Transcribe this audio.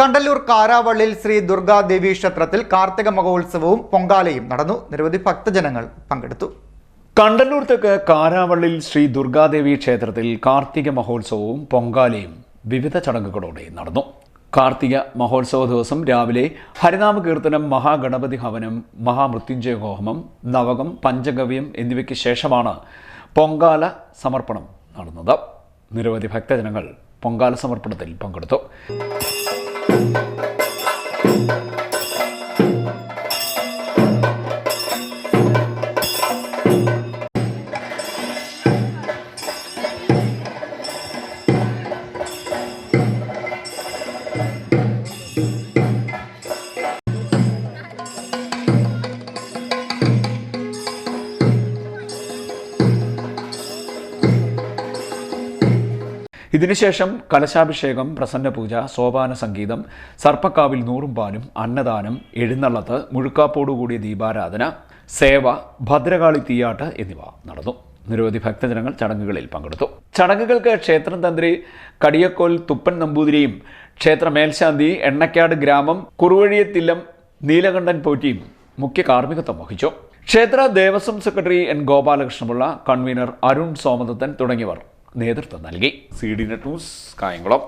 കണ്ടല്ലൂർ കാരാവള്ളിൽ ശ്രീ ദുർഗാദേവി ക്ഷേത്രത്തിൽ കാർത്തിക മഹോത്സവവും പൊങ്കാലയും നടന്നു. നിരവധി ഭക്തജനങ്ങൾ പങ്കെടുത്തു. കണ്ടല്ലൂർ തെക്ക് കാരാവള്ളിൽ ശ്രീ ദുർഗാദേവി ക്ഷേത്രത്തിൽ കാർത്തിക മഹോത്സവവും പൊങ്കാലയും വിവിധ ചടങ്ങുകളോടെ നടന്നു. കാർത്തിക മഹോത്സവ ദിവസം രാവിലെ ഹരിനാമ കീർത്തനം മഹാഗണപതി ഹവനം മഹാമൃത്യുഞ്ജയ ഹോമം നവകം പഞ്ചഗവ്യം എന്നിവയ്ക്ക് ശേഷമാണ് പൊങ്കാല സമർപ്പണം നടന്നത്. നിരവധി ഭക്തജനങ്ങൾ പൊങ്കാല സമർപ്പണത്തിൽ പങ്കെടുത്തു. ഇതിനുശേഷം കലശാഭിഷേകം പ്രസന്നപൂജ സോപാന സംഗീതം സർപ്പക്കാവിൽ നൂറും പാലും അന്നദാനം എഴുന്നള്ളത്ത് മുഴുക്കാപ്പോടുകൂടിയ ദീപാരാധന സേവ ഭദ്രകാളി തീയാട്ട് എന്നിവ നടന്നു. നിരവധി ഭക്തജനങ്ങൾ ചടങ്ങുകളിൽ പങ്കെടുത്തു. ചടങ്ങുകൾക്ക് ക്ഷേത്രം തന്ത്രി കടിയക്കോൽ തുപ്പൻ നമ്പൂതിരിയും ക്ഷേത്ര മേൽശാന്തി എണ്ണക്കാട് ഗ്രാമം കുറുവഴിയത്തില്ലം നീലകണ്ഠൻ പോറ്റിയും മുഖ്യ കാർമ്മികത്വം വഹിച്ചു. ക്ഷേത്ര Devaswom secretary N Gopalakrishnapillai convener Arun Somadathan തുടങ്ങിയവർ നേതൃത്വം നൽകി. C D net news Kayamkulam.